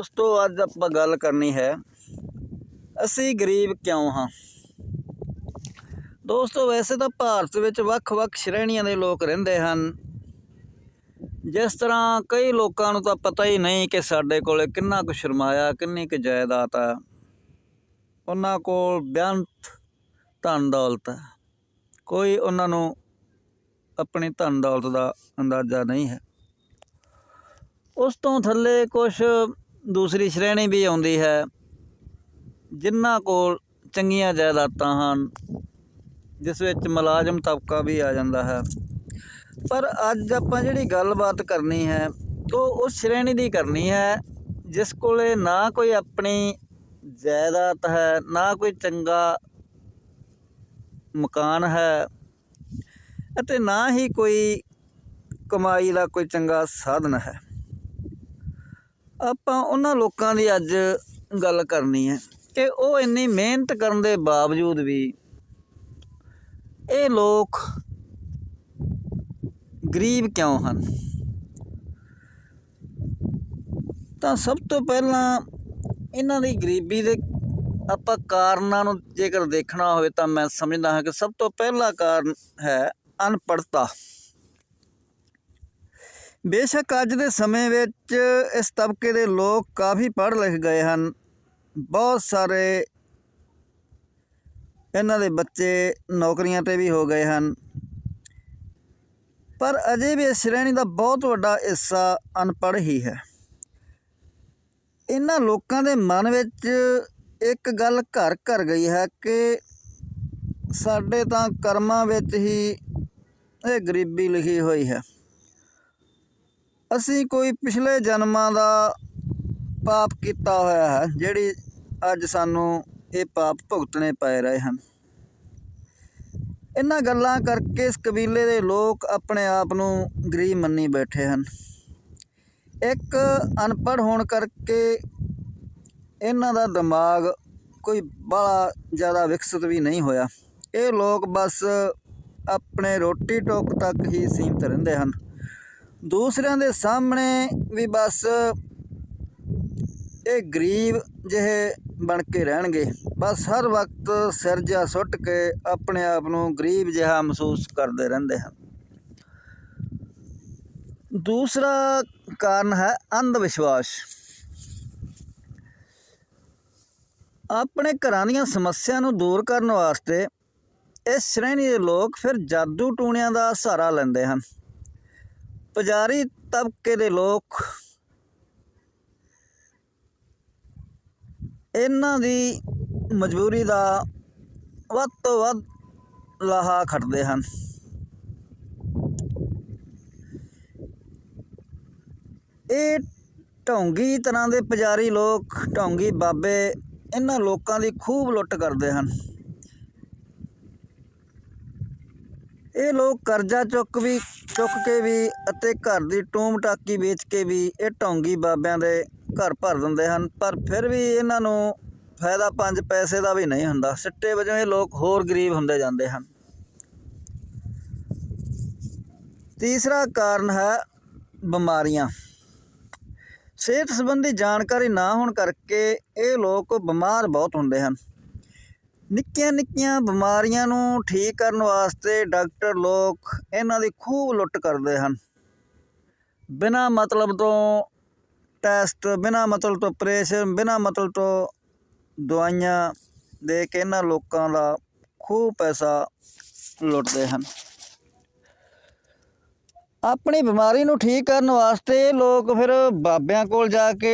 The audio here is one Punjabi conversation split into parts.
ਦੋਸਤੋ ਅੱਜ ਆਪਾਂ ਗੱਲ ਕਰਨੀ ਹੈ, ਅਸੀਂ ਗਰੀਬ ਕਿਉਂ ਹਾਂ? ਦੋਸਤੋ, ਵੈਸੇ ਤਾਂ ਭਾਰਤ ਵਿੱਚ ਵੱਖ-ਵੱਖ ਸ਼੍ਰੇਣੀਆਂ ਦੇ ਲੋਕ ਰਹਿੰਦੇ ਹਨ। ਜਿਸ ਤਰ੍ਹਾਂ ਕਈ ਲੋਕਾਂ ਨੂੰ ਤਾਂ ਪਤਾ ਹੀ ਨਹੀਂ ਕਿ ਸਾਡੇ ਕੋਲੇ ਕਿੰਨਾ ਕੁ ਸਰਮਾਇਆ, ਕਿੰਨੀ ਕੁ ਜਾਇਦਾਦ ਆ। ਉਹਨਾਂ ਕੋਲ ਬੇਅੰਤ ਧਨ ਦੌਲਤ ਹੈ। ਕੋਈ ਉਹਨਾਂ ਨੂੰ ਆਪਣੀ ਧਨ ਦੌਲਤ ਦਾ ਅੰਦਾਜ਼ਾ ਨਹੀਂ ਹੈ। ਉਸ ਤੋਂ ਥੱਲੇ ਕੁਝ ਦੂਸਰੀ ਸ਼੍ਰੇਣੀ ਵੀ ਆਉਂਦੀ ਹੈ। ਜਿਨ੍ਹਾਂ ਕੋਲ ਚੰਗੀਆਂ ਜਾਇਦਾਦਾਂ ਹਨ, ਜਿਸ ਵਿੱਚ ਮੁਲਾਜ਼ਮ ਤਬਕਾ ਵੀ ਆ ਜਾਂਦਾ ਹੈ। ਪਰ ਅੱਜ ਆਪਾਂ ਜਿਹੜੀ ਗੱਲਬਾਤ ਕਰਨੀ ਹੈ, ਉਹ ਉਸ ਸ਼੍ਰੇਣੀ ਦੀ ਕਰਨੀ ਹੈ, ਜਿਸ ਕੋਲੇ ਨਾ ਕੋਈ ਆਪਣੀ ਜਾਇਦਾਦ ਹੈ, ਨਾ ਕੋਈ ਚੰਗਾ ਮਕਾਨ ਹੈ ਅਤੇ ਨਾ ਹੀ ਕੋਈ ਕਮਾਈ ਦਾ ਕੋਈ ਚੰਗਾ ਸਾਧਨ ਹੈ। ਆਪਾਂ ਉਹਨਾਂ ਲੋਕਾਂ ਦੀ ਅੱਜ ਗੱਲ ਕਰਨੀ ਹੈ ਕਿ ਉਹ ਇੰਨੀ ਮਿਹਨਤ ਕਰਨ ਦੇ ਬਾਵਜੂਦ ਵੀ ਇਹ ਲੋਕ ਗਰੀਬ ਕਿਉਂ ਹਨ? ਤਾਂ ਸਭ ਤੋਂ ਪਹਿਲਾਂ ਇਹਨਾਂ ਦੀ ਗਰੀਬੀ ਦੇ ਆਪਾਂ ਕਾਰਨਾਂ ਨੂੰ ਜੇਕਰ ਦੇਖਣਾ ਹੋਵੇ ਤਾਂ ਮੈਂ ਸਮਝਦਾ ਹਾਂ ਕਿ ਸਭ ਤੋਂ ਪਹਿਲਾ ਕਾਰਨ ਹੈ ਅਨਪੜ੍ਹਤਾ। ਬੇਸ਼ੱਕ ਅੱਜ ਦੇ ਸਮੇਂ ਵਿੱਚ ਇਸ ਤਬਕੇ ਦੇ ਲੋਕ ਕਾਫੀ ਪੜ੍ਹ ਲਿਖ ਗਏ ਹਨ। ਬਹੁਤ ਸਾਰੇ ਇਹਨਾਂ ਦੇ ਬੱਚੇ ਨੌਕਰੀਆਂ ਤੇ ਵੀ ਹੋ ਗਏ ਹਨ। ਪਰ ਅਜੇ ਵੀ ਇਸ ਸ਼੍ਰੇਣੀ ਦਾ ਬਹੁਤ ਵੱਡਾ ਹਿੱਸਾ ਅਨਪੜ੍ਹ ਹੀ ਹੈ। ਇਹਨਾਂ ਲੋਕਾਂ ਦੇ ਮਨ ਵਿੱਚ ਇੱਕ ਗੱਲ ਘਰ ਘਰ ਗਈ ਹੈ ਕਿ ਸਾਡੇ ਤਾਂ ਕਰਮਾਂ ਵਿੱਚ ਹੀ ਇਹ ਗਰੀਬੀ ਲਿਖੀ ਹੋਈ ਹੈ। ਅਸੀਂ ਕੋਈ ਪਿਛਲੇ ਜਨਮਾਂ ਦਾ ਪਾਪ ਕੀਤਾ ਹੋਇਆ ਹੈ, ਜਿਹੜੀ ਅੱਜ ਸਾਨੂੰ ਇਹ ਪਾਪ ਭੁਗਤਣੇ ਪੈ ਰਹੇ ਹਨ। ਇਹਨਾਂ ਗੱਲਾਂ ਕਰਕੇ ਇਸ ਕਬੀਲੇ ਦੇ ਲੋਕ ਆਪਣੇ ਆਪ ਨੂੰ ਗਰੀਬ ਮੰਨੀ ਬੈਠੇ ਹਨ। ਇੱਕ ਅਨਪੜ੍ਹ ਹੋਣ ਕਰਕੇ ਇਹਨਾਂ ਦਾ ਦਿਮਾਗ ਕੋਈ ਬੜਾ ਜ਼ਿਆਦਾ ਵਿਕਸਿਤ ਵੀ ਨਹੀਂ ਹੋਇਆ। ਇਹ ਲੋਕ ਬਸ ਆਪਣੇ ਰੋਟੀ ਟੋਕ ਤੱਕ ਹੀ ਸੀਮਤ ਰਹਿੰਦੇ ਹਨ। ਦੂਸਰਿਆਂ ਦੇ ਸਾਹਮਣੇ ਵੀ ਬਸ ਇਹ ਗਰੀਬ ਜਿਹੇ ਬਣ ਕੇ ਰਹਿਣਗੇ। ਬਸ ਹਰ ਵਕਤ ਸਿਰ ਜਿਹਾ ਸੁੱਟ ਕੇ ਆਪਣੇ ਆਪ ਨੂੰ ਗਰੀਬ ਜਿਹਾ ਮਹਿਸੂਸ ਕਰਦੇ ਰਹਿੰਦੇ ਹਨ। ਦੂਸਰਾ ਕਾਰਨ ਹੈ ਅੰਧ ਵਿਸ਼ਵਾਸ ਆਪਣੇ ਘਰਾਂ ਦੀਆਂ ਸਮੱਸਿਆ ਨੂੰ ਦੂਰ ਕਰਨ ਵਾਸਤੇ ਇਸ ਸ਼੍ਰੇਣੀ ਦੇ ਲੋਕ ਫਿਰ ਜਾਦੂ ਟੂਣਿਆਂ ਦਾ ਸਹਾਰਾ ਲੈਂਦੇ ਹਨ। ਪੁਜਾਰੀ ਤਬਕੇ ਦੇ ਲੋਕ। ਇਹਨਾਂ ਦੀ ਮਜਬੂਰੀ ਦਾ ਵੱਧ ਤੋਂ ਵੱਧ ਲਾਹਾ ਖੱਟਦੇ ਹਨ। ਇਹ ਢੌਂਗੀ ਤਰ੍ਹਾਂ ਦੇ ਪੁਜਾਰੀ ਲੋਕ, ਢੌਂਗੀ ਬਾਬੇ, ਇਹਨਾਂ ਲੋਕਾਂ ਦੀ ਖੂਬ ਲੁੱਟ ਕਰਦੇ ਹਨ। ਇਹ ਲੋਕ ਕਰਜ਼ਾ ਚੁੱਕ ਵੀ, ਚੁੱਕ ਕੇ ਵੀ ਅਤੇ ਘਰ ਦੀ ਟੂਮ ਟਾਕੀ ਵੇਚ ਕੇ ਵੀ ਇਹ ਢੌਂਗੀ ਬਾਬਿਆਂ ਦੇ ਘਰ ਭਰ ਦਿੰਦੇ ਹਨ। ਪਰ ਫਿਰ ਵੀ ਇਹਨਾਂ ਨੂੰ ਫਾਇਦਾ ਪੰਜ ਪੈਸੇ ਦਾ ਵੀ ਨਹੀਂ ਹੁੰਦਾ। ਸਿੱਟੇ ਵਜੋਂ ਇਹ ਲੋਕ ਹੋਰ ਗਰੀਬ ਹੁੰਦੇ ਜਾਂਦੇ ਹਨ। ਤੀਸਰਾ ਕਾਰਨ ਹੈ ਬਿਮਾਰੀਆਂ। ਸਿਹਤ ਸੰਬੰਧੀ ਜਾਣਕਾਰੀ ਨਾ ਹੋਣ ਕਰਕੇ ਇਹ ਲੋਕ ਬਿਮਾਰ ਬਹੁਤ ਹੁੰਦੇ ਹਨ। ਨਿੱਕੀਆਂ ਨਿੱਕੀਆਂ ਬਿਮਾਰੀਆਂ ਨੂੰ ਠੀਕ ਕਰਨ ਵਾਸਤੇ ਡਾਕਟਰ ਲੋਕ ਇਹਨਾਂ ਦੀ ਖੂਬ ਲੁੱਟ ਕਰਦੇ ਹਨ। ਬਿਨਾ ਮਤਲਬ ਤੋਂ ਟੈਸਟ, ਬਿਨਾ ਮਤਲਬ ਤੋਂ ਆਪਰੇਸ਼ਨ ਬਿਨਾ ਮਤਲਬ ਤੋਂ ਦਵਾਈਆਂ ਦੇ ਕੇ ਇਹਨਾਂ ਲੋਕਾਂ ਦਾ ਖੂਬ ਪੈਸਾ ਲੁੱਟਦੇ ਹਨ। ਆਪਣੀ ਬਿਮਾਰੀ ਨੂੰ ਠੀਕ ਕਰਨ ਵਾਸਤੇ ਲੋਕ ਫਿਰ ਬਾਬਿਆਂ ਕੋਲ ਜਾ ਕੇ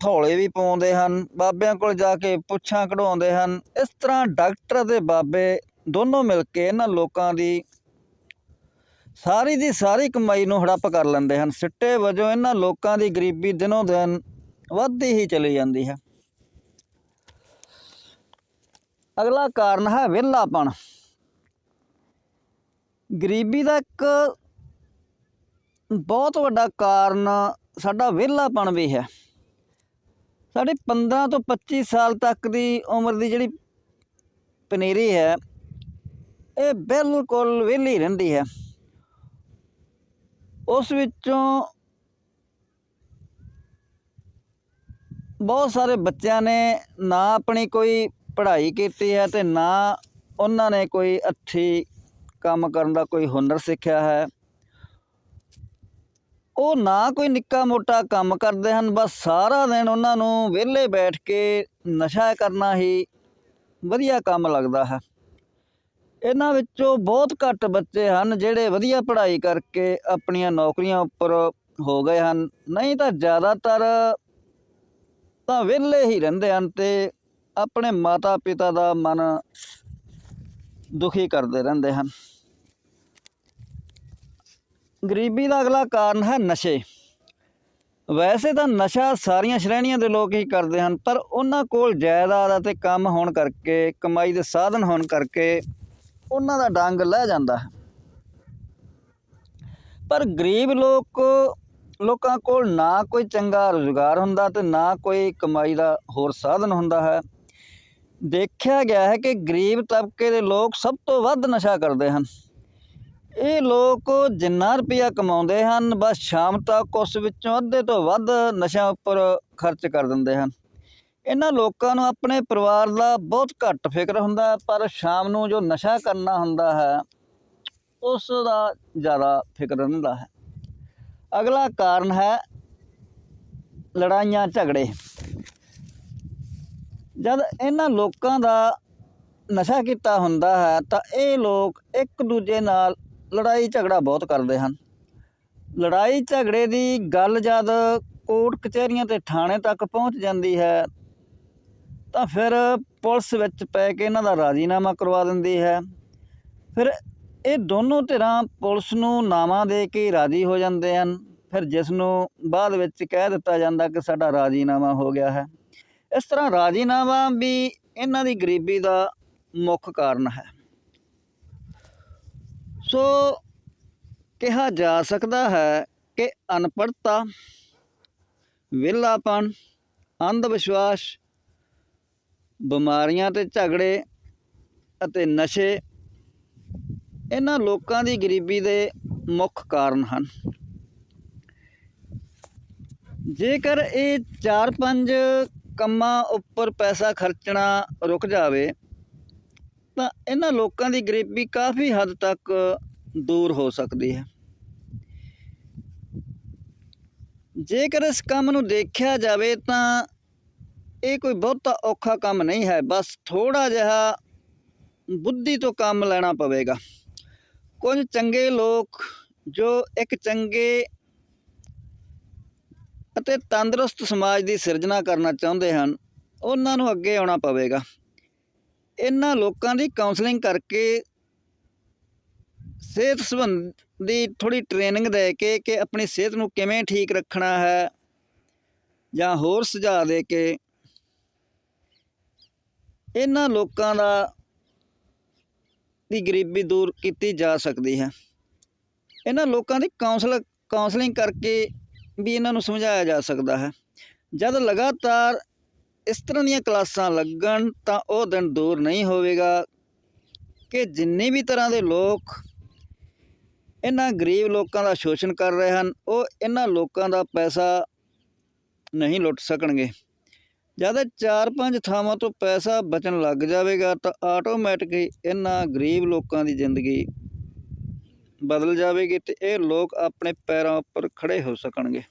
ਥੌਲੇ ਵੀ ਪਾਉਂਦੇ ਹਨ, ਬਾਬਿਆਂ ਕੋਲ ਜਾ ਕੇ ਪੁੱਛਾਂ ਕਢਵਾਉਂਦੇ ਹਨ। ਇਸ ਤਰ੍ਹਾਂ ਡਾਕਟਰ ਅਤੇ ਬਾਬੇ ਦੋਨੋਂ ਮਿਲ ਕੇ ਇਹਨਾਂ ਲੋਕਾਂ ਦੀ ਸਾਰੀ ਦੀ ਸਾਰੀ ਕਮਾਈ ਨੂੰ ਹੜੱਪ ਕਰ ਲੈਂਦੇ ਹਨ। ਸਿੱਟੇ ਵਜੋਂ ਇਹਨਾਂ ਲੋਕਾਂ ਦੀ ਗਰੀਬੀ ਦਿਨੋਂ ਦਿਨ ਵੱਧਦੀ ਹੀ ਚਲੀ ਜਾਂਦੀ ਹੈ। ਅਗਲਾ ਕਾਰਨ ਹੈ ਵਿਹਲਾਪਣ। ਗਰੀਬੀ ਦਾ ਇੱਕ ਬਹੁਤ ਵੱਡਾ ਕਾਰਨ ਸਾਡਾ ਵਿਹਲਾਪਣ ਵੀ ਹੈ। ਸਾਡੇ 15 ਤੋਂ 25 ਸਾਲ ਤੱਕ ਦੀ ਉਮਰ ਦੀ ਜਿਹੜੀ ਪਨੀਰੀ ਹੈ, ਇਹ ਬਿਲਕੁਲ ਵਿਹਲੀ ਰਹਿੰਦੀ ਹੈ। ਉਸ ਵਿੱਚੋਂ ਬਹੁਤ ਸਾਰੇ ਬੱਚਿਆਂ ਨੇ ਨਾ ਆਪਣੀ ਕੋਈ ਪੜ੍ਹਾਈ ਕੀਤੀ ਹੈ ਤੇ ਨਾ ਉਹਨਾਂ ਨੇ ਕੋਈ ਅੱਛੀ ਕੰਮ ਕਰਨ ਦਾ ਕੋਈ ਹੁਨਰ ਸਿੱਖਿਆ ਹੈ। ਉਹ ਨਾ ਕੋਈ ਨਿੱਕਾ ਮੋਟਾ ਕੰਮ ਕਰਦੇ ਹਨ, ਬਸ ਸਾਰਾ ਦਿਨ ਉਹਨਾਂ ਨੂੰ ਵਿਹਲੇ ਬੈਠ ਕੇ ਨਸ਼ਾ ਕਰਨਾ ਹੀ ਵਧੀਆ ਕੰਮ ਲੱਗਦਾ ਹੈ। ਇਹਨਾਂ ਵਿੱਚੋਂ ਬਹੁਤ ਘੱਟ ਬੱਚੇ ਹਨ ਜਿਹੜੇ ਵਧੀਆ ਪੜ੍ਹਾਈ ਕਰਕੇ ਆਪਣੀਆਂ ਨੌਕਰੀਆਂ ਉੱਪਰ ਹੋ ਗਏ ਹਨ। ਨਹੀਂ ਤਾਂ ਜ਼ਿਆਦਾਤਰ ਤਾਂ ਵਿਹਲੇ ਹੀ ਰਹਿੰਦੇ ਹਨ ਤੇ ਆਪਣੇ ਮਾਤਾ ਪਿਤਾ ਦਾ ਮਨ ਦੁਖੀ ਕਰਦੇ ਰਹਿੰਦੇ ਹਨ। ਗਰੀਬੀ ਦਾ ਅਗਲਾ ਕਾਰਨ ਹੈ ਨਸ਼ੇ। ਵੈਸੇ ਤਾਂ ਨਸ਼ਾ ਸਾਰੀਆਂ ਸ਼੍ਰੇਣੀਆਂ ਦੇ ਲੋਕ ਹੀ ਕਰਦੇ ਹਨ, ਪਰ ਉਹਨਾਂ ਕੋਲ ਜਾਇਦਾਦ ਅਤੇ ਕੰਮ ਹੋਣ ਕਰਕੇ, ਕਮਾਈ ਦੇ ਸਾਧਨ ਹੋਣ ਕਰਕੇ ਉਹਨਾਂ ਦਾ ਡੰਗ ਲੈ ਜਾਂਦਾ ਹੈ। ਪਰ ਗਰੀਬ ਲੋਕ, ਲੋਕਾਂ ਕੋਲ ਨਾ ਕੋਈ ਚੰਗਾ ਰੁਜ਼ਗਾਰ ਹੁੰਦਾ ਤੇ ਨਾ ਕੋਈ ਕਮਾਈ ਦਾ ਹੋਰ ਸਾਧਨ ਹੁੰਦਾ ਹੈ। ਦੇਖਿਆ ਗਿਆ ਹੈ ਕਿ ਗਰੀਬ ਤਬਕੇ ਦੇ ਲੋਕ ਸਭ ਤੋਂ ਵੱਧ ਨਸ਼ਾ ਕਰਦੇ ਹਨ। ਇਹ ਲੋਕ ਜਿੰਨਾ ਰੁਪਇਆ ਕਮਾਉਂਦੇ ਹਨ ਬਸ ਸ਼ਾਮ ਤੱਕ ਉਸ ਵਿੱਚੋਂ ਅੱਧੇ ਤੋਂ ਵੱਧ ਨਸ਼ਾ ਉੱਪਰ ਖਰਚ ਕਰ ਦਿੰਦੇ ਹਨ। ਇਹਨਾਂ ਲੋਕਾਂ ਨੂੰ ਆਪਣੇ ਪਰਿਵਾਰ ਦਾ ਬਹੁਤ ਘੱਟ ਫਿਕਰ ਹੁੰਦਾ ਹੈ, ਪਰ ਸ਼ਾਮ ਨੂੰ ਜੋ ਨਸ਼ਾ ਕਰਨਾ ਹੁੰਦਾ ਹੈ ਉਸ ਦਾ ਜ਼ਿਆਦਾ ਫਿਕਰ ਰਹਿੰਦਾ ਹੈ। ਅਗਲਾ ਕਾਰਨ ਹੈ ਲੜਾਈਆਂ ਝਗੜੇ। ਜਦ ਇਹਨਾਂ ਲੋਕਾਂ ਦਾ ਨਸ਼ਾ ਕੀਤਾ ਹੁੰਦਾ ਹੈ ਤਾਂ ਇਹ ਲੋਕ ਇੱਕ ਦੂਜੇ ਨਾਲ ਲੜਾਈ ਝਗੜਾ ਬਹੁਤ ਕਰਦੇ ਹਨ। ਲੜਾਈ ਝਗੜੇ ਦੀ ਗੱਲ ਜਦ ਕੋਰਟ ਕਚਹਿਰੀਆਂ ਤੇ ਥਾਣੇ ਤੱਕ ਪਹੁੰਚ ਜਾਂਦੀ ਹੈ, ਤਾਂ ਫਿਰ ਪੁਲਿਸ ਵਿੱਚ ਪੈ ਕੇ ਇਹਨਾਂ ਦਾ ਰਾਜ਼ੀਨਾਮਾ ਕਰਵਾ ਦਿੰਦੀ ਹੈ। ਫਿਰ ਇਹ ਦੋਨੋਂ ਧਿਰਾਂ ਪੁਲਿਸ ਨੂੰ ਨਾਵਾਂ ਦੇ ਕੇ ਰਾਜ਼ੀ ਹੋ ਜਾਂਦੇ ਹਨ। ਫਿਰ ਜਿਸ ਨੂੰ ਬਾਅਦ ਵਿੱਚ ਕਹਿ ਦਿੱਤਾ ਜਾਂਦਾ ਕਿ ਸਾਡਾ ਰਾਜ਼ੀਨਾਮਾ ਹੋ ਗਿਆ ਹੈ। ਇਸ ਤਰ੍ਹਾਂ ਰਾਜ਼ੀਨਾਮਾ ਵੀ ਇਹਨਾਂ ਦੀ ਗਰੀਬੀ ਦਾ ਮੁੱਖ ਕਾਰਨ ਹੈ। ਸੋ ਕਿਹਾ ਜਾ ਸਕਦਾ ਹੈ ਕਿ ਅਨਪੜ੍ਹਤਾ ਵਿਹਲਾਪਣ ਅੰਧ ਵਿਸ਼ਵਾਸ ਬਿਮਾਰੀਆਂ ਤੇ ਝਗੜੇ ਅਤੇ ਨਸ਼ੇ ਇਹਨਾਂ ਲੋਕਾਂ ਦੀ ਗਰੀਬੀ ਦੇ ਮੁੱਖ ਕਾਰਨ ਹਨ। ਜੇਕਰ ਇਹ ਚਾਰ ਪੰਜ ਕੰਮਾਂ ਉੱਪਰ ਪੈਸਾ ਖਰਚਣਾ ਰੁਕ ਜਾਵੇ ਤਾਂ ਇਹਨਾਂ ਲੋਕਾਂ ਦੀ ਗਰੀਬੀ ਕਾਫੀ ਹੱਦ ਤੱਕ ਦੂਰ ਹੋ ਸਕਦੀ ਹੈ। ਜੇਕਰ ਇਸ ਕੰਮ ਨੂੰ ਦੇਖਿਆ ਜਾਵੇ ਤਾਂ ਇਹ ਕੋਈ ਬਹੁਤਾ ਔਖਾ ਕੰਮ ਨਹੀਂ ਹੈ। ਬਸ ਥੋੜਾ ਜਿਹਾ ਬੁੱਧੀ ਤੋਂ ਕੰਮ ਲੈਣਾ ਪਵੇਗਾ। ਕੁਝ ਚੰਗੇ ਲੋਕ ਜੋ ਇੱਕ ਚੰਗੇ ਅਤੇ ਤੰਦਰੁਸਤ ਸਮਾਜ ਦੀ ਸਿਰਜਣਾ ਕਰਨਾ ਚਾਹੁੰਦੇ ਹਨ, ਉਹਨਾਂ ਨੂੰ ਅੱਗੇ ਆਉਣਾ ਪਵੇਗਾ। ਇਹਨਾਂ ਲੋਕਾਂ ਦੀ ਕਾਉਂਸਲਿੰਗ ਕਰਕੇ ਸਿਹਤ ਸੰਬੰਧੀ ਥੋੜੀ ਟ੍ਰੇਨਿੰਗ ਦੇ ਕੇ ਕਿ ਆਪਣੀ ਸਿਹਤ ਨੂੰ ਕਿਵੇਂ ਠੀਕ ਰੱਖਣਾ ਹੈ ਜਾਂ ਹੋਰ ਸੁਝਾਅ ਦੇ ਕੇ ਇਹਨਾਂ ਲੋਕਾਂ ਦਾ ਦੀ ਗਰੀਬੀ ਦੂਰ ਕੀਤੀ ਜਾ ਸਕਦੀ ਹੈ। ਇਹਨਾਂ ਲੋਕਾਂ ਦੀ ਕਾਉਂਸਲ ਕਾਉਂਸਲਿੰਗ ਕਰਕੇ ਵੀ ਇਹਨਾਂ ਨੂੰ ਸਮਝਾਇਆ ਜਾ ਸਕਦਾ ਹੈ। ਜਦ ਲਗਾਤਾਰ ਇਸ ਤਰ੍ਹਾਂ ਦੀਆਂ ਕਲਾਸਾਂ ਲੱਗਣ ਤਾਂ ਉਹ ਦਿਨ ਦੂਰ ਨਹੀਂ ਹੋਵੇਗਾ ਕਿ ਜਿੰਨੇ ਵੀ ਤਰ੍ਹਾਂ ਦੇ ਲੋਕ ਇਹਨਾਂ ਗਰੀਬ ਲੋਕਾਂ ਦਾ ਸ਼ੋਸ਼ਣ ਕਰ ਰਹੇ ਹਨ, ਉਹ ਇਹਨਾਂ ਲੋਕਾਂ ਦਾ ਪੈਸਾ ਨਹੀਂ ਲੁੱਟ ਸਕਣਗੇ। ਜਦ ਚਾਰ ਪੰਜ ਥਾਵਾਂ ਤੋਂ ਪੈਸਾ ਬਚਣ ਲੱਗ ਜਾਵੇਗਾ ਤਾਂ ਆਟੋਮੈਟਿਕਲੀ ਇਹਨਾਂ ਗਰੀਬ ਲੋਕਾਂ ਦੀ ਜ਼ਿੰਦਗੀ ਬਦਲ ਜਾਵੇਗੀ ਤੇ ਇਹ ਲੋਕ ਆਪਣੇ ਪੈਰਾਂ ਉੱਪਰ ਖੜੇ ਹੋ ਸਕਣਗੇ।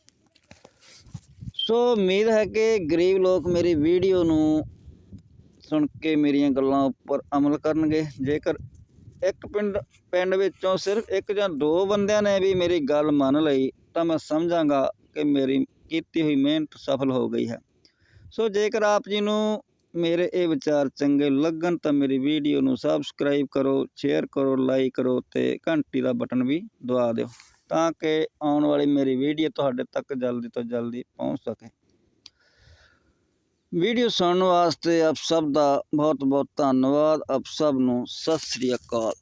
ਸੋ ਉਮੀਦ ਹੈ ਕਿ ਗਰੀਬ ਲੋਕ ਮੇਰੀ ਵੀਡੀਓ ਨੂੰ ਸੁਣ ਕੇ ਮੇਰੀਆਂ ਗੱਲਾਂ ਉੱਪਰ ਅਮਲ ਕਰਨਗੇ। ਜੇਕਰ ਇੱਕ ਪਿੰਡ ਪਿੰਡ ਵਿੱਚੋਂ ਸਿਰਫ ਇੱਕ ਜਾਂ ਦੋ ਬੰਦਿਆਂ ਨੇ ਵੀ ਮੇਰੀ ਗੱਲ ਮੰਨ ਲਈ, ਤਾਂ ਮੈਂ ਸਮਝਾਂਗਾ ਕਿ ਮੇਰੀ ਕੀਤੀ ਹੋਈ ਮਿਹਨਤ ਸਫਲ ਹੋ ਗਈ ਹੈ। ਸੋ ਜੇਕਰ ਆਪ ਜੀ ਨੂੰ ਮੇਰੇ ਇਹ ਵਿਚਾਰ ਚੰਗੇ ਲੱਗਣ, ਤਾਂ ਮੇਰੀ ਵੀਡੀਓ ਨੂੰ ਸਬਸਕ੍ਰਾਈਬ ਕਰੋ ਸ਼ੇਅਰ ਕਰੋ ਲਾਈਕ ਕਰੋ ਤੇ ਘੰਟੀ ਦਾ ਬਟਨ ਵੀ ਦਬਾ ਦਿਓ। ਤਾਂ ਕਿ ਆਉਣ ਵਾਲੀ ਮੇਰੀ ਵੀਡੀਓ ਤੁਹਾਡੇ ਤੱਕ ਜਲਦੀ ਤੋਂ ਜਲਦੀ ਪਹੁੰਚ ਸਕੇ। ਵੀਡੀਓ ਸੁਣਨ ਵਾਸਤੇ ਆਪ ਸਭ ਦਾ ਬਹੁਤ ਬਹੁਤ ਧੰਨਵਾਦ। ਆਪ ਸਭ ਨੂੰ ਸਤਿ ਸ੍ਰੀ ਅਕਾਲ।